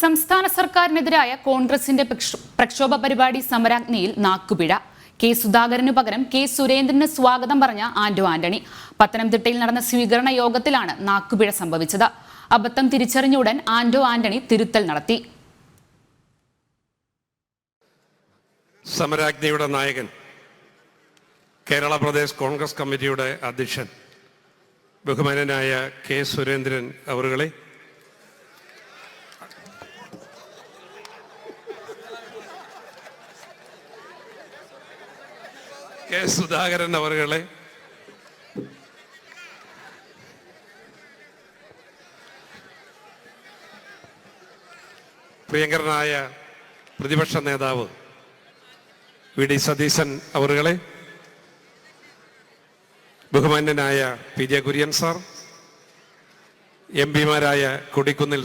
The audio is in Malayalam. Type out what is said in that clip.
സംസ്ഥാന സർക്കാരിനെതിരായ കോൺഗ്രസിന്റെ പ്രക്ഷ- പ്രക്ഷോഭ പരിപാടി സമരാഗ്നിയിൽ നാക്കുപിഴ. കെ സുധാകരനു പകരം കെ സുരേന്ദ്രന് സ്വാഗതം പറഞ്ഞ ആന്റോ ആന്റണി. പത്തനംതിട്ടയിൽ നടന്ന സ്വീകരണ യോഗത്തിലാണ് നാക്കുപിഴ സംഭവിച്ചത്. അബദ്ധം തിരിച്ചറിഞ്ഞ ഉടൻ ആന്റോ ആന്റണി തിരുത്തൽ നടത്തി. സമരാജ്ഞയുടെ നായകൻ കേരള പ്രദേശ് കോൺഗ്രസ് കമ്മിറ്റിയുടെ അധ്യക്ഷൻ ബഹുമാനനായ കെ സുരേന്ദ്രൻ അവറുകളെ കെ സുധാകരൻ അവരുകളെ പ്രിയങ്കരനായ പ്രതിപക്ഷ നേതാവ് വി ഡി സതീശൻ അവറുകളെ. ബഹുമാന്യനായ P J Kurien sir. M പിമാരായ Kodikunnil